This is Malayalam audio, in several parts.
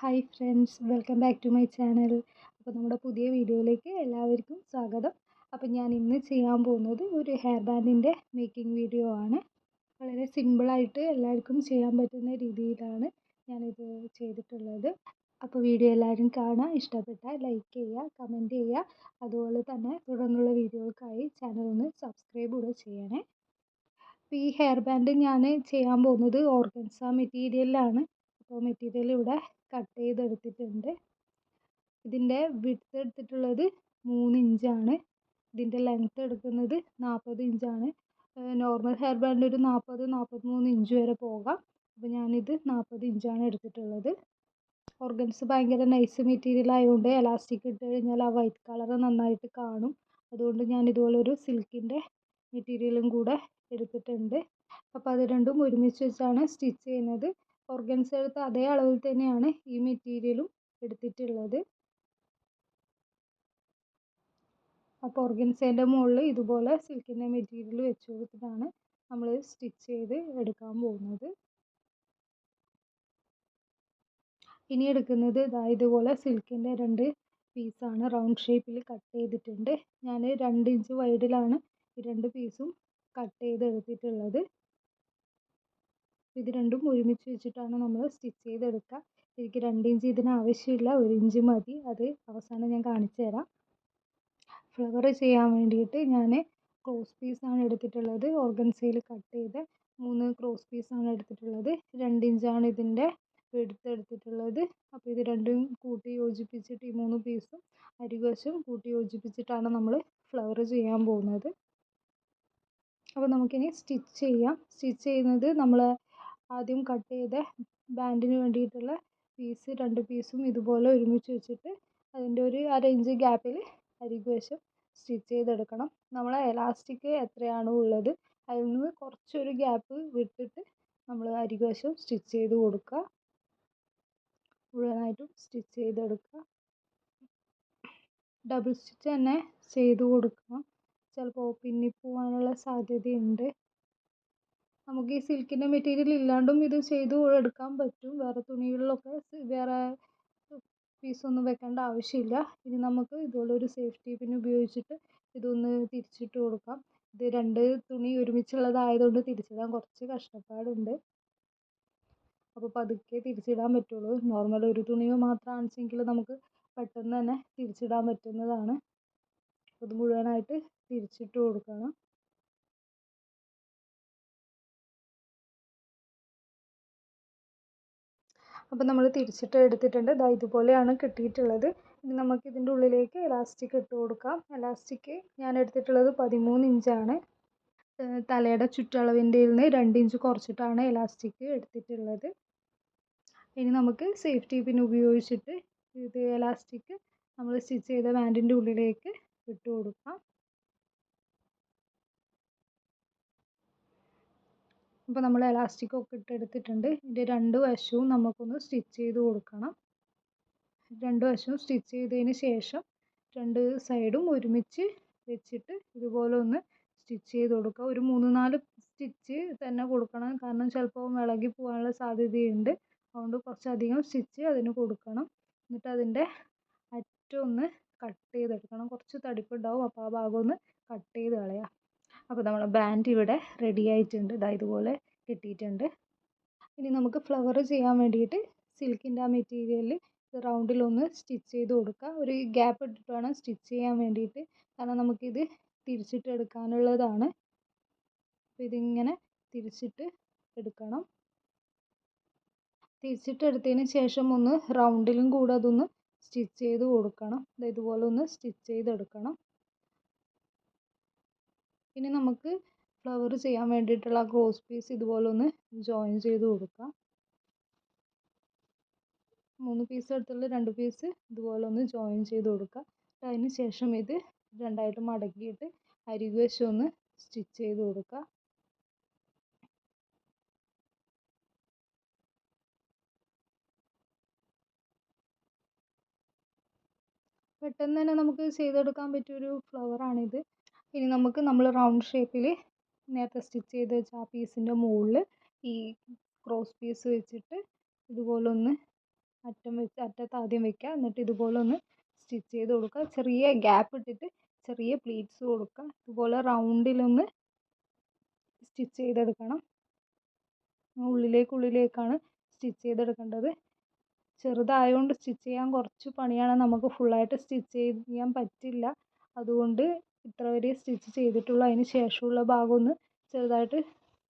Hi friends welcome back to my channel. അപ്പോൾ നമ്മുടെ പുതിയ വീഡിയോയിലേക്ക് എല്ലാവർക്കും സ്വാഗതം. അപ്പോൾ ഞാൻ ഇന്ന് ചെയ്യാൻ പോകുന്നത് ഒരു ഹെയർ ബാൻഡിന്റെ മേക്കിംഗ് വീഡിയോ ആണ്. വളരെ സിമ്പിളായിട്ട് എല്ലാവർക്കും ചെയ്യാൻ പറ്റുന്ന രീതിയിലാണ് ഞാനിത് ചെയ്തിട്ടുള്ളത്. അപ്പോൾ വീഡിയോ എല്ലാവരും കാണുക ഇഷ്ടപ്പെട്ടാൽ ലൈക്ക് ചെയ്യുക കമന്റ് ചെയ്യുക. അതുപോലെ തന്നെ തുടർന്നുള്ള വീഡിയോകൾക്കായി ചാനൽ ഒന്ന് സബ്സ്ക്രൈബ് കൂടെ ചെയ്യണേ. അപ്പോൾ ഈ ഹെയർ ബാൻഡ് ഞാൻ ചെയ്യാൻ പോകുന്നത് ഓർഗൻസ മെറ്റീരിയലിലാണ്. അപ്പോൾ മെറ്റീരിയൽ ഇവിടെ കട്ട് ചെയ്തെടുത്തിട്ടുണ്ട്. ഇതിന്റെ വിഡ്ത്ത് എടുത്തിട്ടുള്ളത് മൂന്ന് ഇഞ്ചാണ് ഇതിന്റെ ലെങ്ത്ത് എടുക്കുന്നത് നാൽപ്പത് ഇഞ്ചാണ് നോർമൽ ഹെയർ ബാൻഡ് ഒരു നാൽപ്പത് നാൽപ്പത്തിമൂന്ന് ഇഞ്ച് വരെ പോകാം. അപ്പോൾ ഞാനിത് നാൽപ്പത് ഇഞ്ചാണ് എടുത്തിട്ടുള്ളത്. ഓർഗൻസ് ഭയങ്കര നൈസ് മെറ്റീരിയൽ ആയതുകൊണ്ട് എലാസ്റ്റിക് ഇട്ട് കഴിഞ്ഞാൽ ആ വൈറ്റ് കളർ നന്നായിട്ട് കാണും. അതുകൊണ്ട് ഞാൻ ഇതുപോലെ ഒരു സിൽക്കിന്റെ മെറ്റീരിയലും കൂടെ എടുത്തിട്ടുണ്ട്. അപ്പോൾ അത് രണ്ടും ഒരുമിച്ച് വെച്ചാണ് സ്റ്റിച്ച് ചെയ്യുന്നത്. ഓർഗൻസ് എടുത്ത അതേ അളവിൽ തന്നെയാണ് ഈ മെറ്റീരിയലും എടുത്തിട്ടുള്ളത്. അപ്പോൾ ഓർഗൻസേന്റെ മുകളിൽ ഇതുപോലെ സിൽക്കിന്റെ മെറ്റീരിയൽ വെച്ച് കൊടുത്തിട്ടാണ് നമ്മൾ സ്റ്റിച്ച് ചെയ്ത് എടുക്കാൻ പോകുന്നത്. ഇനി എടുക്കുന്നത് ഇതാ ഇതുപോലെ സിൽക്കിന്റെ രണ്ട് പീസാണ് റൗണ്ട് ഷേപ്പിൽ കട്ട് ചെയ്തിട്ടുണ്ട്. ഞാൻ രണ്ട് ഇഞ്ച് വൈഡിലാണ് ഈ രണ്ട് പീസും കട്ട് ചെയ്ത് എടുത്തിട്ടുള്ളത് ഇത് രണ്ടും ഒരുമിച്ച് വെച്ചിട്ടാണ് നമ്മൾ സ്റ്റിച്ച് ചെയ്തെടുക്കുക. എനിക്ക് രണ്ട് ഇഞ്ച് ഇതിന് ആവശ്യമില്ല ഒരു ഇഞ്ച് മതി. അത് അവസാനം ഞാൻ കാണിച്ചു തരാം. ഫ്ലവർ ചെയ്യാൻ വേണ്ടിയിട്ട് ഞാൻ ക്രോസ് പീസാണ് എടുത്തിട്ടുള്ളത്. ഓർഗൻസയിൽ കട്ട് ചെയ്ത് മൂന്ന് ക്രോസ് പീസാണ് എടുത്തിട്ടുള്ളത്. രണ്ട് ഇഞ്ചാണ് ഇതിന്റെ എടുത്ത് എടുത്തിട്ടുള്ളത്. അപ്പോൾ ഇത് രണ്ടും കൂട്ടി യോജിപ്പിച്ചിട്ട് ഈ മൂന്ന് പീസും അരിവശം കൂട്ടി യോജിപ്പിച്ചിട്ടാണ് നമ്മൾ ഫ്ലവർ ചെയ്യാൻ പോകുന്നത്. അപ്പോൾ നമുക്കിനി സ്റ്റിച്ച് ചെയ്യാം. സ്റ്റിച്ച് ചെയ്യുന്നത് നമ്മൾ ആദ്യം കട്ട് ചെയ്ത ബാൻഡിന് വേണ്ടിയിട്ടുള്ള പീസ് രണ്ട് പീസും ഇതുപോലെ ഒരുമിച്ച് വെച്ചിട്ട് അതിന്റെ ഒരു അര ഇഞ്ച് ഗ്യാപ്പിൽ അരികുവശം സ്റ്റിച്ച് ചെയ്തെടുക്കണം. നമ്മൾ എലാസ്റ്റിക് എത്രയാണോ ഉള്ളത് അതിൽ നിന്ന് കുറച്ചൊരു ഗ്യാപ്പ് വിട്ടിട്ട് നമ്മൾ അരികുവശം സ്റ്റിച്ച് ചെയ്ത് കൊടുക്കുക. മുഴുവനായിട്ടും സ്റ്റിച്ച് ചെയ്തെടുക്കുക. ഡബിൾ സ്റ്റിച്ച് തന്നെ ചെയ്ത് കൊടുക്കണം. ചിലപ്പോൾ പിന്നിപ്പോവാനുള്ള സാധ്യതയുണ്ട്. നമുക്ക് ഈ സിൽക്കിന്റെ മെറ്റീരിയൽ ഇല്ലാണ്ടും ഇത് ചെയ്ത് എടുക്കാൻ പറ്റും. വേറെ തുണികളിലൊക്കെ വേറെ പീസൊന്നും വെക്കേണ്ട ആവശ്യമില്ല. ഇനി നമുക്ക് ഇതുപോലെ ഒരു സേഫ്റ്റി പിൻ ഉപയോഗിച്ചിട്ട് ഇതൊന്ന് തിരിച്ചിട്ട് കൊടുക്കാം. ഇത് രണ്ട് തുണി ഒരുമിച്ചുള്ളതായതുകൊണ്ട് തിരിച്ചിടാൻ കുറച്ച് കഷ്ടപ്പാടുണ്ട്. അപ്പോൾ പതുക്കെ തിരിച്ചിടാൻ പറ്റുള്ളൂ. നോർമൽ ഒരു തുണി മാത്രമാണെച്ചെങ്കിൽ നമുക്ക് പെട്ടെന്ന് തന്നെ തിരിച്ചിടാൻ പറ്റുന്നതാണ്. അത് മുഴുവനായിട്ട് തിരിച്ചിട്ട് കൊടുക്കണം. അപ്പോൾ നമ്മൾ തിരിച്ചിട്ട് എടുത്തിട്ടുണ്ട്. ദാ ഇതുപോലെയാണ് കിട്ടിയിട്ടുള്ളത്. ഇനി നമുക്ക് ഇതിന്റെ ഉള്ളിലേക്ക് ഇലാസ്റ്റിക് ഇട്ട് കൊടുക്കാം. ഇലാസ്റ്റിക് ഞാൻ എടുത്തിട്ടുള്ളത് പതിമൂന്ന് ഇഞ്ചാണ് തലയുടെ ചുറ്റളവിന്റെ നിന്ന് രണ്ട് ഇഞ്ച് കുറച്ചിട്ടാണ് ഇലാസ്റ്റിക് എടുത്തിട്ടുള്ളത്. ഇനി നമുക്ക് സേഫ്റ്റി പിൻ ഉപയോഗിച്ചിട്ട് ഇത് ഇലാസ്റ്റിക് നമ്മൾ സ്റ്റിച്ച് ചെയ്ത ബാൻഡിന്റെ ഉള്ളിലേക്ക് ഇട്ട് കൊടുക്കാം. അപ്പോൾ നമ്മൾ എലാസ്റ്റിക് ഒക്കെ എടുത്തിട്ടുണ്ട്. ഇതിന്റെ രണ്ട് വശവും നമുക്കൊന്ന് സ്റ്റിച്ച് ചെയ്ത് കൊടുക്കണം. രണ്ട് വശവും സ്റ്റിച്ച് ചെയ്തതിന് ശേഷം രണ്ട് സൈഡും ഒരുമിച്ച് വെച്ചിട്ട് ഇതുപോലെ ഒന്ന് സ്റ്റിച്ച് ചെയ്ത് കൊടുക്കുക. ഒരു മൂന്ന് നാല് സ്റ്റിച്ച് തന്നെ കൊടുക്കണം. കാരണം ചിലപ്പോൾ ഇളകി പോകാനുള്ള സാധ്യതയുണ്ട്. അതുകൊണ്ട് കുറച്ചധികം സ്റ്റിച്ച് അതിന് കൊടുക്കണം. എന്നിട്ട് അതിന്റെ അറ്റം ഒന്ന് കട്ട് ചെയ്തെടുക്കണം. കുറച്ച് തടിപ്പുണ്ടാവും അപ്പോൾ ആ ഭാഗം ഒന്ന് കട്ട് ചെയ്ത് കളയാം. അപ്പോൾ നമ്മുടെ ബാൻഡ് ഇവിടെ റെഡി ആയിട്ടുണ്ട്. ഇതാ ഇതുപോലെ കിട്ടിയിട്ടുണ്ട്. ഇനി നമുക്ക് ഫ്ലവർ ചെയ്യാൻ വേണ്ടിയിട്ട് സിൽക്കിന്റെ ആ മെറ്റീരിയലിൽ റൗണ്ടിലൊന്ന് സ്റ്റിച്ച് ചെയ്ത് കൊടുക്കുക ഒരു ഗ്യാപ്പ് ഇട്ടിട്ട് വേണം സ്റ്റിച്ച് ചെയ്യാൻ വേണ്ടിയിട്ട്. കാരണം നമുക്കിത് തിരിച്ചിട്ട് എടുക്കാനുള്ളതാണ്. അപ്പോൾ ഇതിങ്ങനെ തിരിച്ചിട്ട് എടുക്കണം. തിരിച്ചിട്ട് എടുത്തതിന് ശേഷം ഒന്ന് റൗണ്ടിലും കൂടെ അതൊന്ന് സ്റ്റിച്ച് ചെയ്ത് കൊടുക്കണം. ഇതുപോലെ ഒന്ന് സ്റ്റിച്ച് ചെയ്തെടുക്കണം. ഇനി നമുക്ക് ഫ്ലവർ ചെയ്യാൻ വേണ്ടിയിട്ടുള്ള ക്രോസ് പീസ് ഇതുപോലെ ഒന്ന് ജോയിൻ ചെയ്ത് കൊടുക്കാം. മൂന്ന് പീസ് എടുത്തുള്ള രണ്ട് പീസ് ഇതുപോലെ ഒന്ന് ജോയിൻ ചെയ്ത് കൊടുക്കുക അതിന് ശേഷം ഇത് രണ്ടായിട്ട് മടക്കിയിട്ട് അരികുവശം ഒന്ന് സ്റ്റിച്ച് ചെയ്ത് കൊടുക്കുക പെട്ടെന്ന് തന്നെ നമുക്ക് ചെയ്തെടുക്കാൻ പറ്റിയൊരു ഫ്ലവറാണിത് ഇനി നമുക്ക് നമ്മൾ റൗണ്ട് ഷേപ്പിൽ നേരത്തെ സ്റ്റിച്ച് ചെയ്ത് വെച്ച ആ പീസിന്റെ മുകളിൽ ഈ ക്രോസ് പീസ് വെച്ചിട്ട് ഇതുപോലെ ഒന്ന് അറ്റം വെച്ച് അറ്റത്ത് ആദ്യം വെക്കുക എന്നിട്ട് ഇതുപോലെ ഒന്ന് സ്റ്റിച്ച് ചെയ്ത് കൊടുക്കുക ചെറിയ ഗ്യാപ്പ് ഇട്ടിട്ട് ചെറിയ പ്ലീറ്റ്സ് കൊടുക്കുക ഇതുപോലെ റൗണ്ടിലൊന്ന് സ്റ്റിച്ച് ചെയ്തെടുക്കണം. ഉള്ളിലേക്കുള്ളിലേക്കാണ് സ്റ്റിച്ച് ചെയ്തെടുക്കേണ്ടത്. ചെറുതായതുകൊണ്ട് സ്റ്റിച്ച് ചെയ്യാൻ കുറച്ച് പണിയാണ്. നമുക്ക് ഫുള്ളായിട്ട് സ്റ്റിച്ച് ചെയ്യാൻ പറ്റില്ല. അതുകൊണ്ട് ഇത്ര വരെ സ്റ്റിച്ച് ചെയ്തിട്ടുള്ളൂ അതിന് ശേഷമുള്ള ഭാഗം ഒന്ന് ചെറുതായിട്ട്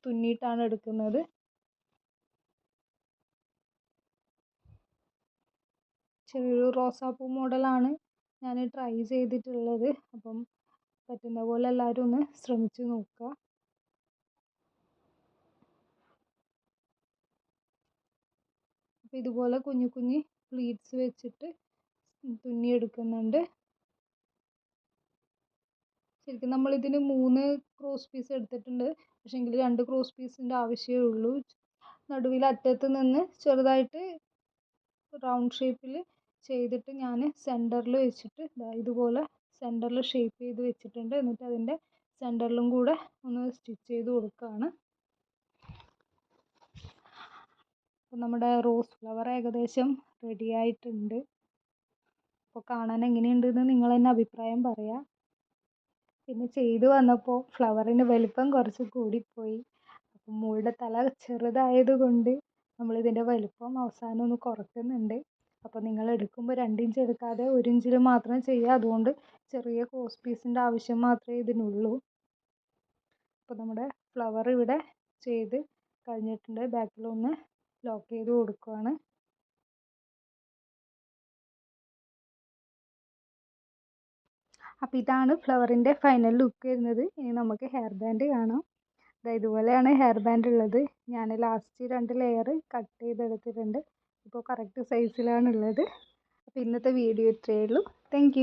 തുന്നിയിട്ടാണ് എടുക്കുന്നത്. ചെറിയൊരു റോസാപ്പൂ മോഡലാണ് ഞാൻ ട്രൈ ചെയ്തിട്ടുള്ളത്. അപ്പം പറ്റുന്ന പോലെ എല്ലാവരും ഒന്ന് ശ്രമിച്ചു നോക്കുക അപ്പോൾ ഇതുപോലെ കുഞ്ഞു കുഞ്ഞു പ്ലീറ്റ്സ് വെച്ചിട്ട് തുന്നിയെടുക്കുന്നുണ്ട്. ശരിക്കും നമ്മളിതിന് മൂന്ന് ക്രോസ് പീസ് എടുത്തിട്ടുണ്ട്. പക്ഷേ എങ്കിൽ രണ്ട് ക്രോസ് പീസിന്റെ ആവശ്യമേ ഉള്ളൂ. നടുവിൽ അറ്റത്ത് നിന്ന് ചെറുതായിട്ട് റൗണ്ട് ഷേപ്പിൽ ചെയ്തിട്ട് ഞാൻ സെന്ററിൽ വെച്ചിട്ട് ഇതുപോലെ സെന്ററിൽ ഷേപ്പ് ചെയ്ത് വെച്ചിട്ടുണ്ട്. എന്നിട്ട് അതിന്റെ സെന്ററിലും കൂടെ ഒന്ന് സ്റ്റിച്ച് ചെയ്ത് കൊടുക്കുകയാണ് അപ്പോൾ നമ്മുടെ റോസ് ഫ്ലവർ ഏകദേശം റെഡി ആയിട്ടുണ്ട്. അപ്പോൾ കാണാൻ എങ്ങനെയുണ്ടെന്ന് നിങ്ങൾ തന്നെ അഭിപ്രായം പറയുക പിന്നെ ചെയ്ത് വന്നപ്പോൾ ഫ്ലവറിന് വലിപ്പം കുറച്ച് കൂടിപ്പോയി. അപ്പം മോളുടെ തല ചെറുതായത് കൊണ്ട് നമ്മളിതിന്റെ വലിപ്പം അവസാനം ഒന്ന് കുറയ്ക്കുന്നുണ്ട് അപ്പോൾ നിങ്ങൾ എടുക്കുമ്പോൾ രണ്ട് ഇഞ്ച് എടുക്കാതെ ഒരു ഇഞ്ചിൽ മാത്രം ചെയ്യുക. അതുകൊണ്ട് ചെറിയ കോസ് പീസിന്റെ ആവശ്യം മാത്രമേ ഇതിനുള്ളൂ. അപ്പോൾ നമ്മുടെ ഫ്ലവർ ഇവിടെ ചെയ്ത് കഴിഞ്ഞിട്ടുണ്ട്. ബാക്കിലൊന്ന് ലോക്ക് ചെയ്ത് കൊടുക്കുകയാണ് അപ്പോൾ ഇതാണ് ഫ്ലവറിന്റെ ഫൈനൽ ലുക്ക് വരുന്നത്. ഇനി നമുക്ക് ഹെയർ ബാൻഡ് കാണാം. ഇതുപോലെയാണ് ഹെയർ ബാൻഡ് ഉള്ളത്. ഞാൻ ലാസ്റ്റ് രണ്ട് ലെയർ കട്ട് ചെയ്തെടുത്തിട്ടുണ്ട്. ഇപ്പോൾ കറക്റ്റ് സൈസിലാണ് ഉള്ളത് അപ്പോൾ ഇന്നത്തെ വീഡിയോ ഇത്രയേ ഉള്ളൂ. താങ്ക്